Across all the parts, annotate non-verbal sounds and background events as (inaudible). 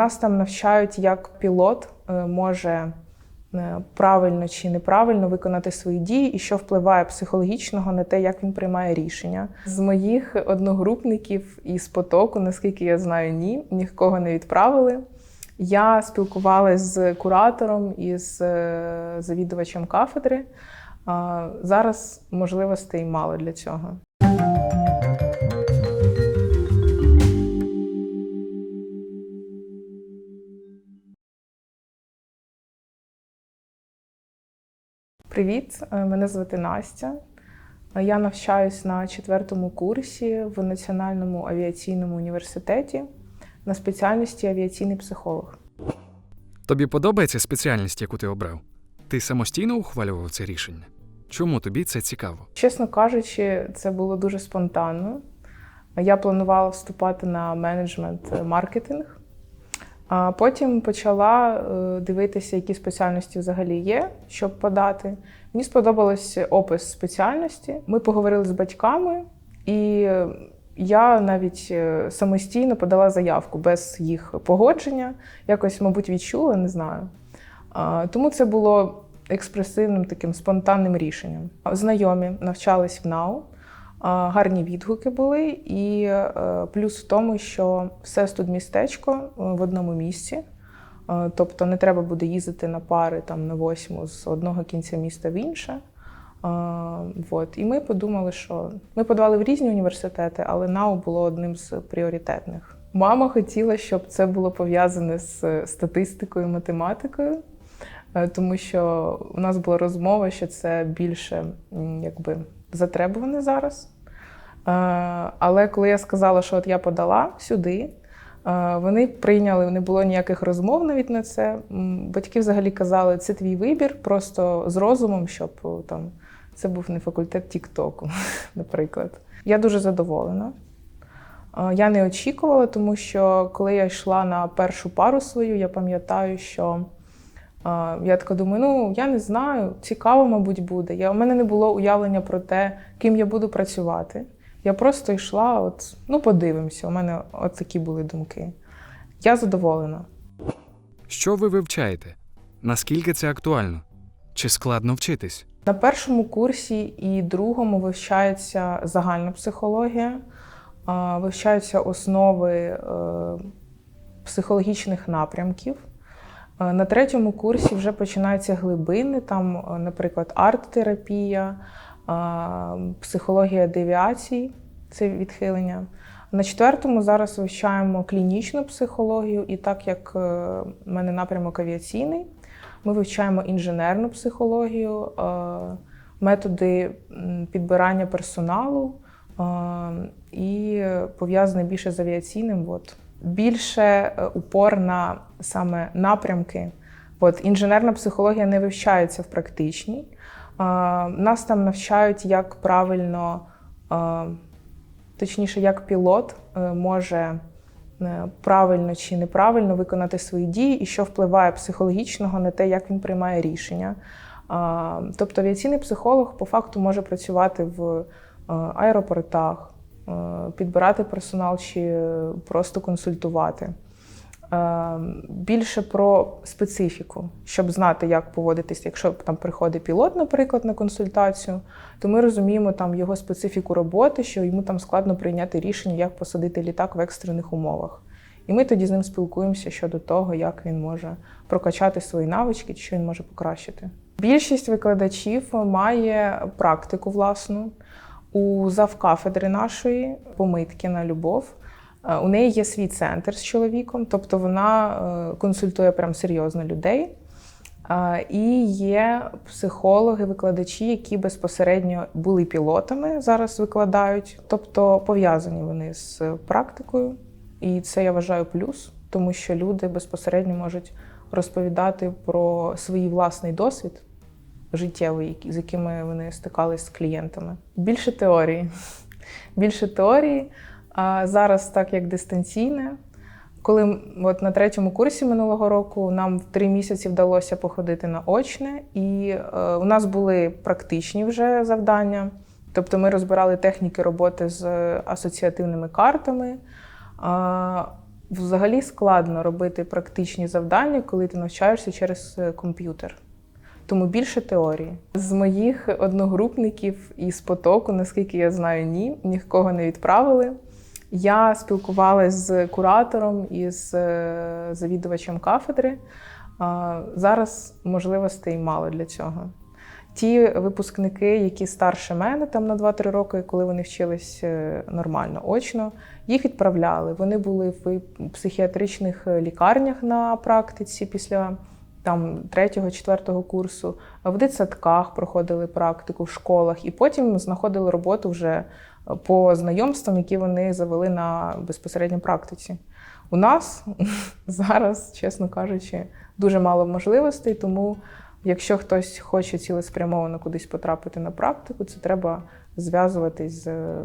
Нас там навчають, як пілот е, може е, правильно чи неправильно виконати свої дії, і що впливає психологічного на те, як він приймає рішення. З моїх одногрупників із потоку, наскільки я знаю, ні, нікого не відправили. Я спілкувалася з куратором і з е, завідувачем кафедри. Зараз можливостей мало для цього. Привіт, е, мене звати Настя. Е, Я навчаюсь на четвертому курсі в Національному авіаційному університеті на спеціальності авіаційний психолог. Тобі подобається спеціальність, яку ти обрав? Ти самостійно ухвалював це рішення? Чому тобі це цікаво? Чесно кажучи, це було дуже спонтанно. Я планувала вступати на менеджмент е, маркетинг, а потім почала е, дивитися, які спеціальності взагалі є, щоб подати. Мені сподобалось опис спеціальності. Ми поговорили з батьками, і я навіть е, самостійно подала заявку без їх погодження. Якось, мабуть, відчула, не знаю. Тому це було експресивним таким спонтанним рішенням. Знайомі навчались в НАУ, гарні відгуки були, і е, плюс в тому, що все студмістечко е, в одному місці. Е, Тобто не треба буде їздити на пари там на восьму з одного кінця міста в інше. А, Вот. І ми подумали, що ми подавали в різні університети, але НАУ було одним з пріоритетних. Мама хотіла, щоб це було пов'язане з статистикою, математикою, тому що у нас була розмова, що це більше якби затребуване зараз. Е, Але коли я сказала, що от я подала сюди, е, вони прийняли, не було ніяких розмов навіть на це. Батьки взагалі казали, це твій вибір, просто з розумом, щоб там це був не факультет Тіктоку, (laughs) наприклад. Я дуже задоволена. Е, Я не очікувала, тому що коли я йшла на першу пару свою, я пам'ятаю, що е, я така думаю, ну я не знаю, цікаво, мабуть, буде. Я, у мене не було уявлення про те, ким я буду працювати. Я просто йшла, от, ну подивимося. У мене от такі були думки. Я задоволена. Що ви вивчаєте? Наскільки це актуально? Чи складно вчитись? На першому курсі і другому вивчається загальна психологія, вивчаються основи е, психологічних напрямків. Е, На третьому курсі вже починаються глибини, там, е, наприклад, арт-терапія, психологія девіацій це відхилення. На четвертому зараз вивчаємо клінічну психологію, і так як е, в мене напрямок авіаційний, ми вивчаємо інженерну психологію, е, методи підбирання персоналу е, і пов'язане більше з авіаційним. От. Більше е, упор на саме напрямки. От, інженерна психологія не вивчається в практичній. Е, Нас там навчають, як правильно, е, точніше, як пілот може правильно чи неправильно виконати свої дії, і що впливає психологічного на те, як він приймає рішення. Тобто авіаційний психолог по факту може працювати в аеропортах, підбирати персонал чи е, просто консультувати. Е, Більше про специфіку, щоб знати, як поводитись, якщо там приходить пілот, наприклад, на консультацію, то ми розуміємо там його специфіку роботи, що йому там складно прийняти рішення, як посадити літак в екстрених умовах. І ми тоді з ним спілкуємося щодо того, як він може прокачати свої навички, чи що він може покращити. Більшість викладачів має практику власну у завкафедри нашої помиткіна Любов. Е, У неї є свій центр з чоловіком, тобто вона е, консультує прям серйозно людей. Е, І є психологи, викладачі, які безпосередньо були пілотами, зараз викладають, тобто пов'язані вони з практикою. І це я вважаю плюс, тому що люди безпосередньо можуть розповідати про свій власний досвід життєвий, з якими вони стикались з клієнтами. Більше теорії. (laughs) Більше теорії. А зараз, так як дистанційне, коли от на третьому курсі минулого року нам в три місяці вдалося походити на очне, і е, у нас були практичні вже завдання. Тобто ми розбирали техніки роботи з асоціативними картами. А, Взагалі складно робити практичні завдання, коли ти навчаєшся через е, комп'ютер. Тому більше теорії. З моїх одногрупників із потоку, наскільки я знаю, ні, нікого не відправили. Я спілкувалася з куратором і з е, завідувачем кафедри. Зараз можливостей мало для цього. Ті випускники, які старше мене, там на 2-3 роки, коли вони вчились е, нормально, очно, їх відправляли. Вони були в психіатричних лікарнях на практиці після там третього-четвертого курсу, в дитсадках проходили практику в школах, і потім знаходили роботу вже е, по знайомствам, які вони завели на безпосередньо практиці. У нас (laughs) зараз, чесно кажучи, дуже мало можливостей, тому якщо хтось хоче цілеспрямовано кудись потрапити на практику, це треба зв'язуватись з е,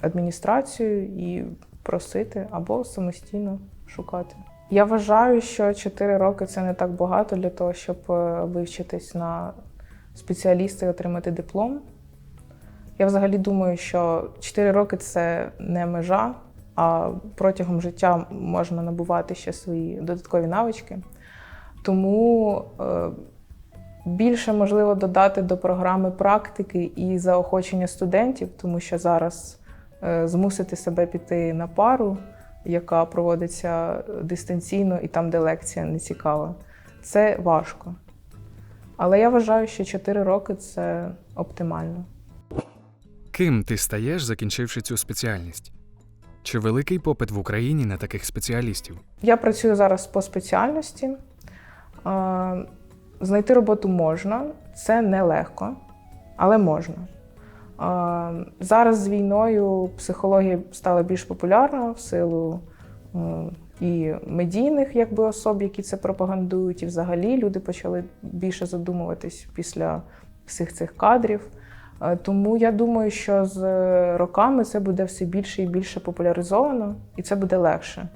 адміністрацією і просити або самостійно шукати. Я вважаю, що 4 роки це не так багато для того, щоб е, вивчитись на спеціаліста і отримати диплом. Я взагалі думаю, що 4 роки це не межа, а протягом життя можна набувати ще свої додаткові навички. Тому е, більше можливо додати до програми практики і заохочення студентів, тому що зараз е, змусити себе піти на пару, яка проводиться дистанційно і там, де лекція не цікава, це важко. Але я вважаю, що 4 роки це оптимально. Ким ти стаєш, закінчивши цю спеціальність? Чи великий попит в Україні на таких спеціалістів? Я працюю зараз по спеціальності. Е, Знайти роботу можна, це нелегко, але можна. Зараз з війною психологія стала більш популярна в силу е, і медійних якби, особ, які це пропагандують, і взагалі люди почали більше задумуватись після всіх цих кадрів. Е, Тому я думаю, що з роками це буде все більше і більше популяризовано, і це буде легше.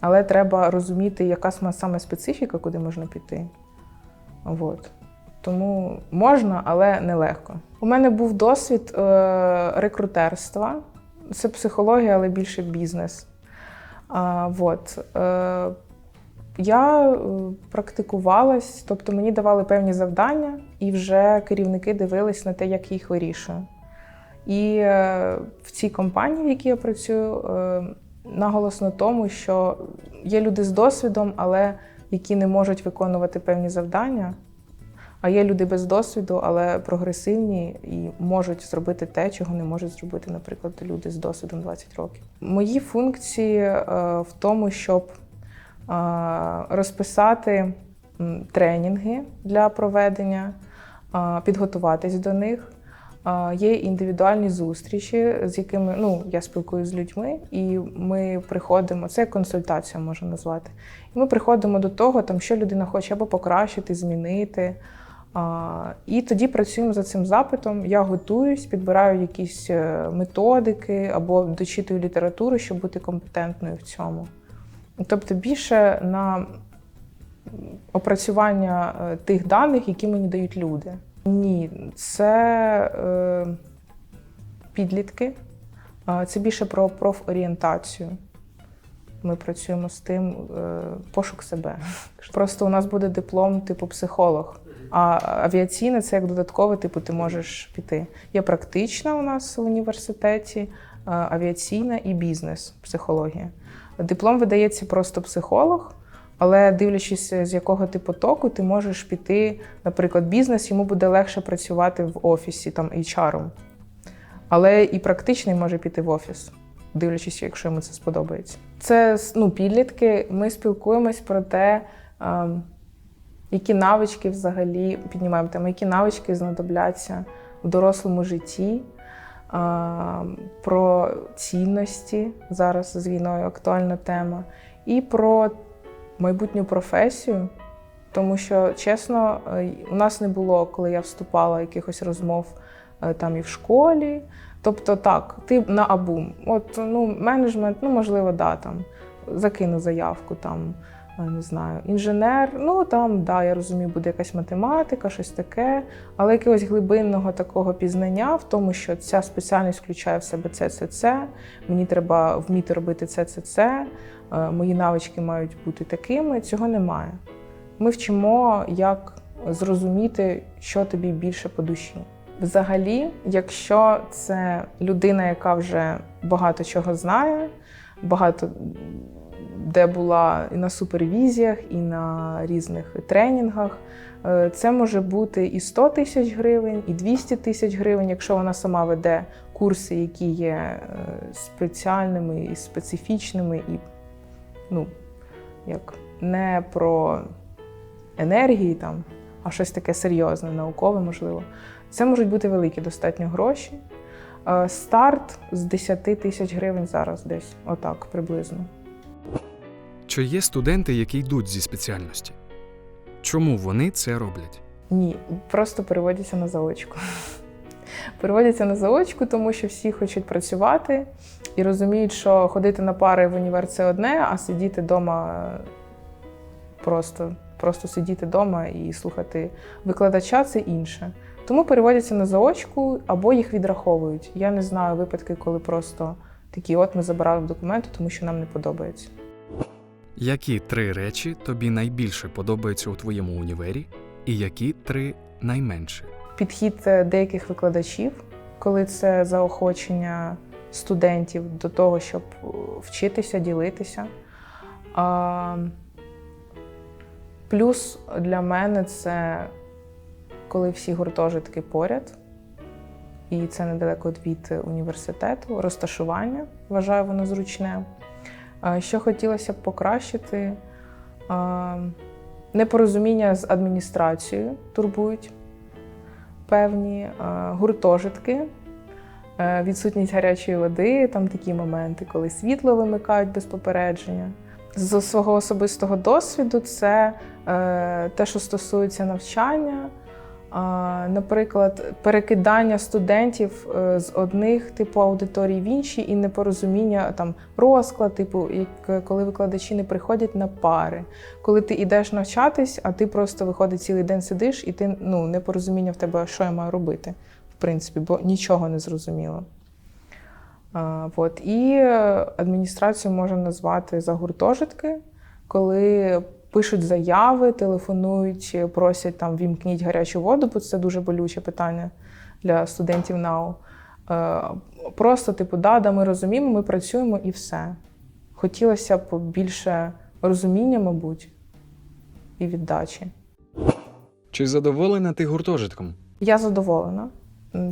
Але треба розуміти, яка саме специфіка, куди можна піти. От. Тому можна, але нелегко. У мене був досвід е, рекрутерства. Це психологія, але більше бізнес. А, от. Е, я е, практикувалась, тобто мені давали певні завдання, і вже керівники дивились на те, як їх вирішую. І е, в цій компанії, в якій я працюю, е, наголос на тому, що є люди з досвідом, але які не можуть виконувати певні завдання. А є люди без досвіду, але прогресивні і можуть зробити те, чого не можуть зробити, наприклад, люди з досвідом 20 років. Мої функції е, в тому, щоб е, розписати тренінги для проведення, е, підготуватись до них. Є індивідуальні зустрічі, з якими ну, я спілкуюся з людьми, і ми приходимо, це консультація можна назвати. І ми приходимо до того, там, що людина хоче або покращити, змінити. І тоді працюємо за цим запитом. Я готуюсь, підбираю якісь е, методики або дочитую літературу, щоб бути компетентною в цьому. Тобто більше на опрацювання е, тих даних, які мені дають люди. Ні, це е, підлітки, це більше про профорієнтацію. Ми працюємо з тим е, пошук себе. Просто у нас буде диплом типу психолог. А авіаційне це як додаткове, типу, ти можеш піти. Є практична у нас в університеті, авіаційна і бізнес, психологія. Диплом видається просто психолог, але дивлячись, з якого ти потоку, ти можеш піти, наприклад, бізнес, йому буде легше працювати в офісі, там HR. Але і практичний може піти в офіс, дивлячись, якщо йому це сподобається. Це ну, підлітки. Ми спілкуємось про те, ем, які навички взагалі піднімаємо тему, які навички знадобляться в дорослому житті, про цінності зараз з війною актуальна тема, і про майбутню професію. Тому що, чесно, у нас не було, коли я вступала, якихось розмов е, там і в школі. Тобто, так, ти на абум. От ну, менеджмент, ну можливо, да, там закину заявку там. Не знаю, інженер. Ну там, да, я розумію, буде якась математика, щось таке, але якогось глибинного такого пізнання в тому, що ця спеціальність включає в себе це, це, це. Мені треба вміти робити це, це, це. Мої навички мають бути такими. Цього немає. Ми вчимо, як зрозуміти, що тобі більше по душі. Взагалі, якщо це людина, яка вже багато чого знає, багато де була і на супервізіях, і на різних тренінгах, е, це може бути і 100 тисяч гривень, і 200 тисяч гривень, якщо вона сама веде курси, які є е, спеціальними і специфічними, і ну, як не про енергії там, а щось таке серйозне, наукове, можливо. Це можуть бути великі достатньо гроші. Е, Старт з 10 тисяч гривень зараз десь, отак приблизно. Чи є студенти, які йдуть зі спеціальності? Чому вони це роблять? Ні, просто переводяться на заочку. Переводяться на заочку, тому що всі хочуть працювати і розуміють, що ходити на пари в універ це одне, а сидіти вдома просто, просто сидіти вдома і слухати викладача це інше. Тому переводяться на заочку або їх відраховують. Я не знаю випадки, коли просто такі, от ми забирали документи, тому що нам не подобається. Які три речі тобі найбільше подобаються у твоєму універі, і які три найменше? підхід е, деяких викладачів, коли це заохочення студентів до того, щоб е, вчитися, ділитися. А, плюс для мене це коли всі гуртожитки поряд, і це недалеко від університету, розташування, вважаю воно зручне. Що хотілося б покращити, непорозуміння з адміністрацією турбують певні гуртожитки, е, відсутність гарячої води, там такі моменти, коли світло вимикають без попередження. З свого особистого досвіду це е, те, що стосується навчання. Наприклад, перекидання студентів е, з одних типу аудиторій в інші і непорозуміння там розклад, типу, як коли викладачі не приходять на пари, коли ти йдеш навчатись, а ти просто виходить цілий день сидиш, і ти ну непорозуміння в тебе, що я маю робити, в принципі, бо нічого не зрозуміло. А, от. І е, адміністрацію можна назвати за гуртожитки, коли пишуть заяви, телефонують, просять там вімкніть гарячу воду, бо це дуже болюче питання для студентів НАУ. Е, Просто, типу, да, да, ми розуміємо, ми працюємо і все. Хотілося б більше розуміння, мабуть, і віддачі. Чи задоволена ти гуртожитком? Я задоволена,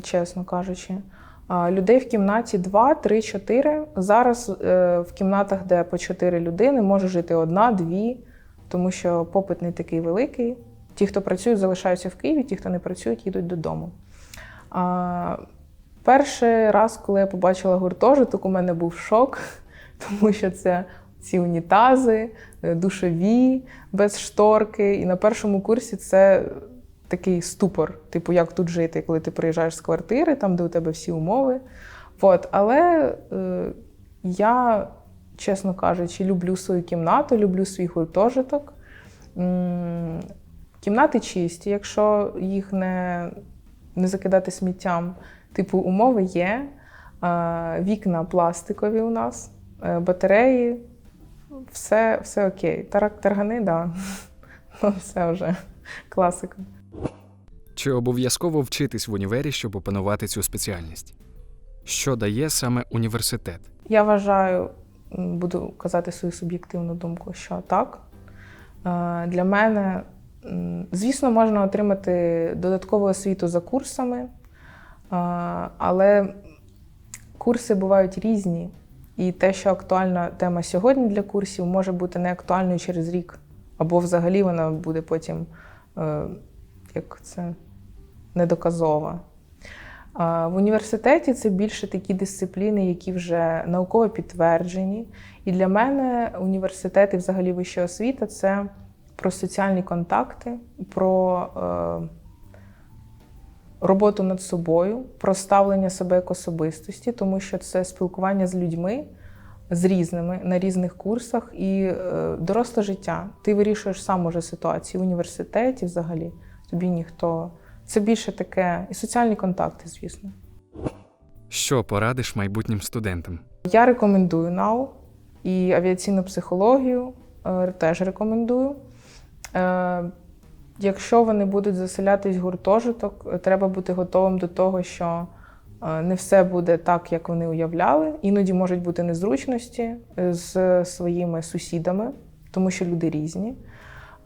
чесно кажучи. Людей в кімнаті 2, 3, 4. Зараз е, в кімнатах, де по 4 людини, може жити одна, дві, тому що попит не такий великий. Ті, хто працюють, залишаються в Києві, ті, хто не працюють, їдуть додому. А, перший раз, коли я побачила гуртожиток, у мене був шок, (laughs) тому що це ці унітази, е, душові, без шторки. І на першому курсі це такий ступор, типу, як тут жити, коли ти приїжджаєш з квартири, там, де у тебе всі умови. От. Але е, я, чесно кажучи, люблю свою кімнату, люблю свій гуртожиток. Кімнати чисті, якщо їх не, не закидати сміттям. Типу, умови є, е, вікна пластикові у нас, е, батареї, все, все окей. Тарак, таргани, да. (laughs) Ну, Це вже (laughs) класика. Чи обов'язково вчитись в універі, щоб опанувати цю спеціальність? Що дає саме університет? Я вважаю, буду казати свою суб'єктивну думку, що так. Е, Для мене, звісно, можна отримати додаткову освіту за курсами, е, але курси бувають різні. І те, що актуальна тема сьогодні для курсів, може бути не актуальною через рік. Або взагалі вона буде потім е, як це недоказова. В університеті це більше такі дисципліни, які вже науково підтверджені. І для мене університет і взагалі вища освіта це про соціальні контакти, про е, роботу над собою, про ставлення себе як особистості, тому що це спілкування з людьми, з різними на різних курсах і е, доросле життя. Ти вирішуєш сам уже ситуацію в університеті взагалі. Тобі ніхто. Це більше таке і соціальні контакти, звісно. Що порадиш майбутнім студентам? Я рекомендую НАУ і авіаційну психологію е, теж рекомендую. Е, Якщо вони будуть заселятись в гуртожиток, треба бути готовим до того, що е, не все буде так, як вони уявляли. Іноді можуть бути незручності е, з своїми сусідами, тому що люди різні.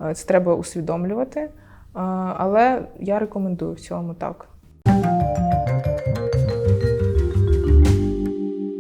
Е, Це треба усвідомлювати. Але я рекомендую в цілому так.